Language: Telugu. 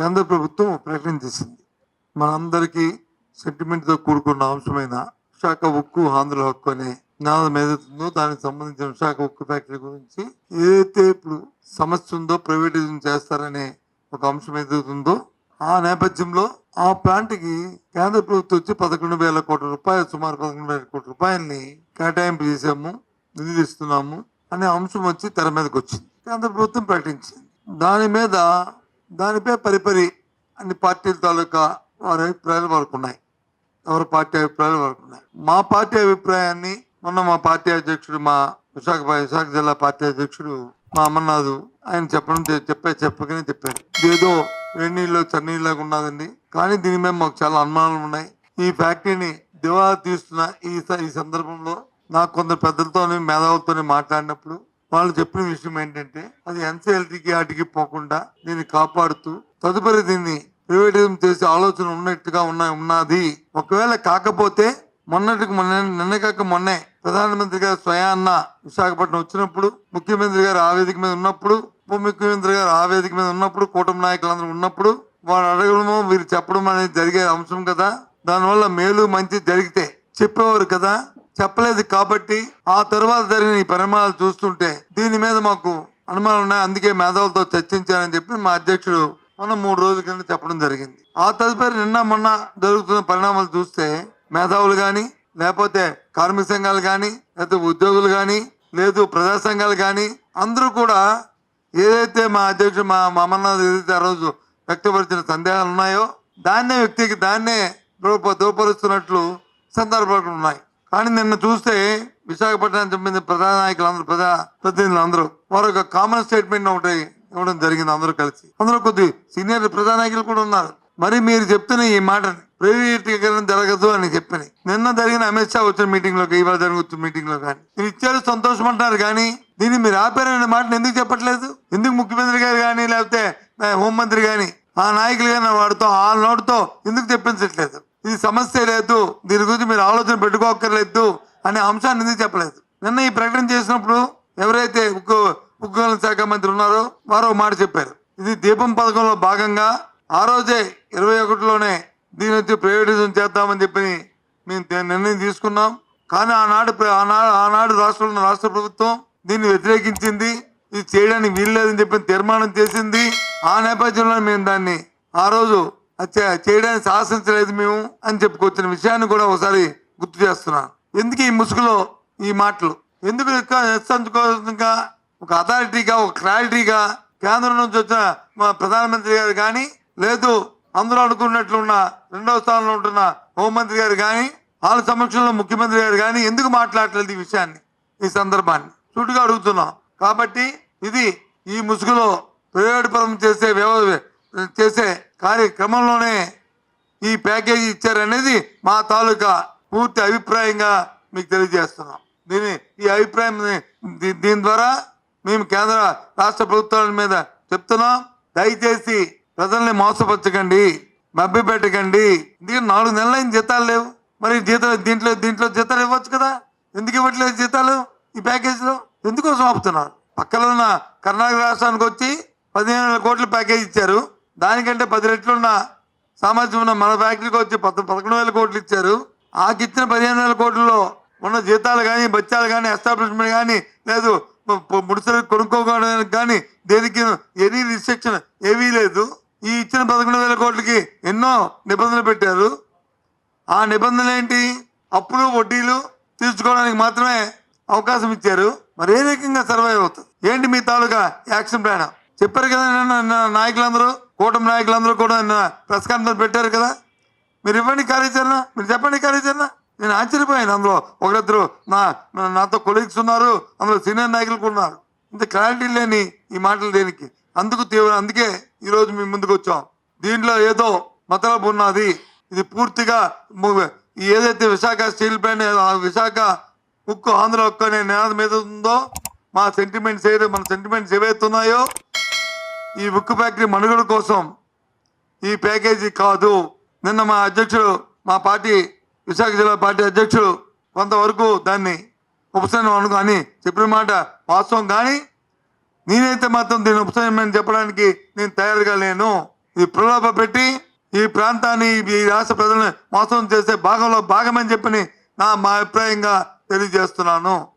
కేంద్ర ప్రభుత్వం ప్రకటన చేసింది మనందరికీ సెంటిమెంట్తో కూడుకున్న అంశమైన విశాఖ ఉక్కు ఆంధ్ర హక్కు అనే నినాదం ఏదైతుందో దానికి సంబంధించిన విశాఖ ఉక్కు ఫ్యాక్టరీ గురించి ఏదైతే ఇప్పుడు సమస్య ఉందో ప్రైవేటైజేషన్ చేస్తారనే ఒక అంశం ఏదైతుందో ఆ నేపథ్యంలో ఆ ప్లాంట్కి కేంద్ర ప్రభుత్వం వచ్చి పదకొండు వేల కోట్ల రూపాయలు సుమారు పదకొండు వేల కోట్ల రూపాయలని కేటాయింపు చేసాము నిధులు ఇస్తున్నాము అనే అంశం వచ్చి తెర మీదకి వచ్చింది. కేంద్ర ప్రభుత్వం ప్రకటించింది. దాని మీద దానిపై పరిపరి అన్ని పార్టీల తాలూకా వారి అభిప్రాయాలు వారికి ఉన్నాయి ఎవరి పార్టీ అభిప్రాయాలు వారికి ఉన్నాయి మా పార్టీ అభిప్రాయాన్ని మొన్న మా పార్టీ అధ్యక్షుడు మా విశాఖ విశాఖ జిల్లా పార్టీ అధ్యక్షుడు మా అమర్నాథ్ ఆయన చెప్పడం చెప్పే చెప్పకనే చెప్పారు ఏదో వేణీళ్ళు చన్నీళ్ళగా ఉన్నదండి. కానీ దీని మీద మాకు చాలా అనుమానాలు ఉన్నాయి. ఈ ఫ్యాక్టరీని దివాలా తీస్తున్న ఈ స- ఈ సందర్భంలో నాకు కొందరు పెద్దలతోని మేధావులతోని మాట్లాడినప్పుడు వాళ్ళు చెప్పిన విషయం ఏంటంటే అది ఎన్సీఎల్టీకి వాటికి పోకుండా దీన్ని కాపాడుతూ తదుపరి దీన్ని ప్రైవేటిజం చేసే ఆలోచన ఉన్నట్టుగా ఉన్న ఉన్నది. ఒకవేళ కాకపోతే మొన్నటికి మొన్న నిన్న కాక మొన్నే ప్రధానమంత్రి గారు స్వయాన్న విశాఖపట్నం వచ్చినప్పుడు ముఖ్యమంత్రి గారు ఆ వేదిక మీద ఉన్నప్పుడు ఉప ముఖ్యమంత్రి గారు ఆ వేదిక మీద ఉన్నప్పుడు కూటమి నాయకులందరూ ఉన్నప్పుడు వారు అడగడము వీరు చెప్పడం అనేది జరిగే అంశం కదా. దానివల్ల మేలు మంచి జరిగితే చెప్పేవారు కదా. చెప్పలేదు కాబట్టి ఆ తర్వాత జరిగిన ఈ పరిణామాలు చూస్తుంటే దీని మీద మాకు అనుమానాలు ఉన్నాయి. అందుకే మేధావులతో చర్చించారని చెప్పి మా అధ్యక్షుడు మొన్న మూడు రోజుల కింద చెప్పడం జరిగింది. ఆ తదుపరి నిన్న మొన్న జరుగుతున్న పరిణామాలు చూస్తే మేధావులు కానీ లేకపోతే కార్మిక సంఘాలు కానీ లేకపోతే ఉద్యోగులు కానీ లేదు ప్రజా సంఘాలు కానీ అందరూ కూడా ఏదైతే మా అధ్యక్షుడు మా మా అమర్నాథ్ ఏదైతే ఆ రోజు వ్యక్తపరిచిన సందేహాలు ఉన్నాయో దాన్నే వ్యక్తికి దాన్నే దూరప దూరపరుస్తున్నట్లు సందర్భాలు ఉన్నాయి. కానీ నిన్న చూస్తే విశాఖపట్నానికి సంబంధించిన ప్రధాన నాయకులు అందరూ ప్రజా ప్రతినిధులు అందరూ. వారు ఒక కామన్ స్టేట్మెంట్ ఒకటి ఇవ్వడం జరిగింది అందరూ కలిసి. అందులో కొద్ది సీనియర్ ప్రజా నాయకులు కూడా ఉన్నారు. మరి మీరు చెప్తున్న ఈ మాటని ప్రైవేటీకరణ జరగదు అని చెప్పని. నిన్న జరిగిన అమిత్ షా వచ్చిన మీటింగ్లో ఇవాళ జరుగుతున్న మీటింగ్లో కానీ. మీరు ఇచ్చారు సంతోషం అంటున్నారు కానీ దీన్ని మీరు ఆపారనే మాటను ఎందుకు చెప్పట్లేదు? ఎందుకు ముఖ్యమంత్రి గారు కానీ లేకపోతే హోంమంత్రి కానీ ఆ నాయకులు కానీ వాడితో ఆ నోటితో ఎందుకు చెప్పించట్లేదు? ఇది సమస్య లేదు. దీని గురించి మీరు ఆలోచన పెట్టుకోక్కర్లేదు అనే అంశాన్ని ఎందుకు చెప్పలేదు? నిన్న ఈ ప్రకటన చేసినప్పుడు ఎవరైతే ఉక్కు ఉక్కు శాఖ మంత్రి ఉన్నారో వారు మాట చెప్పారు. ఇది దీపం పథకంలో భాగంగా ఆ రోజే ఇరవై ఒకటిలోనే దీని వచ్చి ప్రైవేటిజం చేద్దామని చెప్పి మేము నిర్ణయం తీసుకున్నాం. కానీ ఆనాడు ప్ర- ఆనాడు ఆనాడు రాష్ట్రంలో రాష్ట్ర ప్రభుత్వం దీన్ని వ్యతిరేకించింది. ఇది చేయడానికి వీల్లేదని చెప్పి తీర్మానం చేసింది. ఆ నేపథ్యంలో మేము దాన్ని ఆ రోజు చేయడానికి సాహసించలేదు మేము అని చెప్పుకొచ్చిన విషయాన్ని కూడా ఒకసారి గుర్తు చేస్తున్నాను ఎందుకు ఈ ముసుగులో ఈ మాటలు? ఎందుకు నిస్సంకోచంగా ఒక అథారిటీగా ఒక క్లారిటీగా కేంద్రం నుంచి వచ్చిన మా ప్రధానమంత్రి గారు కానీ లేదు అందరూ అనుకున్నట్లున్న రెండవ స్థానంలో ఉంటున్న హోంమంత్రి గారు కానీ వాళ్ళ సమక్షంలో ముఖ్యమంత్రి గారు కానీ ఎందుకు మాట్లాడలేదు ఈ విషయాన్ని ఈ సందర్భాన్ని? సూటిగా అడుగుతున్నాం. కాబట్టి ఇది ఈ ముసుగులో ప్రయోజనపరం చేసే వ్యవ చేసే కార్యక్రమంలోనే ఈ ప్యాకేజీ ఇచ్చారనేది మా తాలూకా పూర్తి అభిప్రాయంగా మీకు తెలియజేస్తున్నాం. దీని ఈ అభిప్రాయం దీ- దీని ద్వారా మేము కేంద్ర రాష్ట్ర ప్రభుత్వాల మీద చెప్తున్నాం. దయచేసి ప్రజల్ని మోసపరచకండి మబ్బి పెట్టకండి ఎందుకంటే నాలుగు నెలలైన జీతాలు లేవు. మరి జీతాలు దీంట్లో దీంట్లో జీతాలు ఇవ్వచ్చు కదా? ఎందుకు ఇవ్వట్లేదు జీతాలు ఈ ప్యాకేజీలో? ఎందుకోసం ఆపుతున్నారు? పక్కలో ఉన్న కర్ణాటక రాష్ట్రానికి వచ్చి పదిహేను వేల కోట్ల ప్యాకేజ్ ఇచ్చారు. దానికంటే పది రెట్లున్న సామర్థ్యం ఉన్న మన ఫ్యాక్టరీకి వచ్చి పద పదకొండు వేల కోట్లు ఇచ్చారు. ఆకి ఇచ్చిన పదిహేను వేల కోట్లలో ఉన్న జీతాలు కానీ బత్యాలు కానీ ఎస్టాబ్లిష్మెంట్ కానీ లేదు పు- ముడిసలు కొనుక్కోవడానికి కానీ దేనికి ఎనీ రిస్ట్రిక్షన్ ఏవీ లేదు. ఈ ఇచ్చిన పదకొండు వేల కోట్లకి ఎన్నో నిబంధనలు పెట్టారు. ఆ నిబంధనలు ఏంటి? అప్పులు వడ్డీలు తీర్చుకోవడానికి మాత్రమే అవకాశం ఇచ్చారు. మరి ఏ రకంగా సర్వైవ్ అవుతుంది? ఏంటి మీ తాలూకా యాక్షన్ ప్లాన్? చెప్పారు కదా నిన్న నాయకులందరూ. కూటమి నాయకులందరూ కూడా నిన్న ప్రెస్ కాన్ఫరెన్స్ పెట్టారు కదా. మీరు ఇవ్వండి కార్యాచరణ మీరు చెప్పండి కార్యాచరణ. నేను ఆశ్చర్యపోయాను. అందులో ఒకరిద్దరు నా నా- నాతో కొలీగ్స్ ఉన్నారు. అందులో సీనియర్ నాయకులు కూడా ఉన్నారు. ఇంత క్లారిటీ లేని ఈ మాటలు దేనికి? అందుకు తీవ్ర అందుకే ఈరోజు మేము ముందుకు వచ్చాం. దీంట్లో ఏదో మతలబు ఉన్నది. ఇది పూర్తిగా ఏదైతే విశాఖ స్టీల్ ప్లాంట్ ఆ విశాఖ ఉక్కు ఆంధ్ర ఉక్కు అనే నినాదం మీద ఉందో మా సెంటిమెంట్స్ ఏదో మన సెంటిమెంట్స్ ఏవైతే ఉన్నాయో ఈ ఉక్కు ఫ్యాక్టరీ మనుగడ కోసం ఈ ప్యాకేజీ కాదు. నిన్న మా అధ్యక్షుడు మా పార్టీ విశాఖ జిల్లా పార్టీ అధ్యక్షుడు కొంతవరకు దాన్ని ఉపశమనం అనుకో అని చెప్పిన మాట వాస్తవం. కానీ నేనైతే మాత్రం దీన్ని ఉపశమనం చెప్పడానికి నేను తయారుగా లేను. ఇది ప్రలోభ పెట్టి ఈ ప్రాంతాన్ని ఈ రాష్ట్ర ప్రజలను మోసం చేసే భాగంలో భాగమని చెప్పని నా మా అభిప్రాయంగా తెలియజేస్తున్నాను.